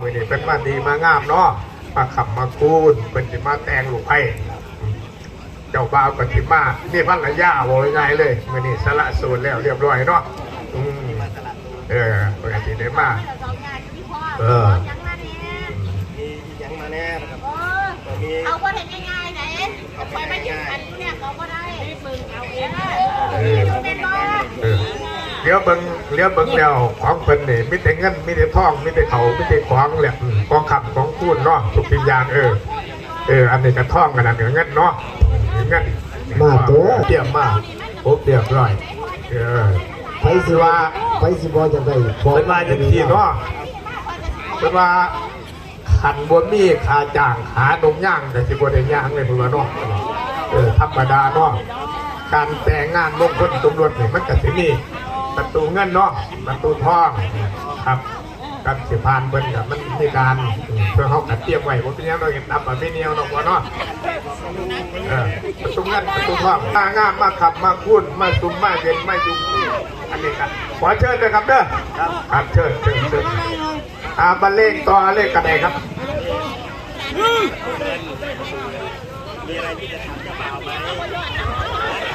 มือนี้เป็นมาดีมางามเนาะมาขับมาคูนเป็นสิมาแต่งลูกไผ่เจ้าบ่าวกับสิมานี่พันระยะโวยไงายเลยมือนี้สละโสูตรแล้วเรียบร้อยเนาะอืมเออปกติได้มาเออมียังมาแน่นะครับเอาก็เห็นง่ายๆไหนไปไม่ถึงอันเนี่ยเขาก็ได้มึงเอาเอง เออ เป็นบ้า เออ เลี้ยวเบิงเลี้ยวเบิงแล้วของเพิ่นนี่มีแต่เงินมีแต่ทองมีแต่เขามีแต่ของแหละอืมของขับของคูนเนาะทุกสิ่งอย่างเออเอออันนี้ก็ท่องกันนั่นก็เงินเนาะเงินมาเด้อเตรียมมาโอ้เรียบร้อยเออไปสิว่าไปสิบ่จะได้พอเป็นว่าจังซี่เนาะเป็นว่าขันบนมีขาจ้างหานมย่างแต่สิบ่ได้ย่างเลยเพิ่นว่าเนาะเออธรรมดาเนาะการแต่งงานมงคลตำรวจนี่มันก็สิมี ประตูเงินเนาะประตูทองครับการสิพานเบิ่นกับมันมีการเพื่อเฮากัดเตรียมไว้บ่เป็นยังเราเห็นตามบ่ไม่เนียวเนาะบ่เนาะเอประตูเงินประตูทองมางามมาขับมาพูดมาซุ่มมาเย็นมายุ่งอันนี้ครับขอเชิญเลยครับเด้อครับเชิญเชิญเชิญอาบันเลงต่อเลขกันไหนครับมีอะไรที่จะถาไหม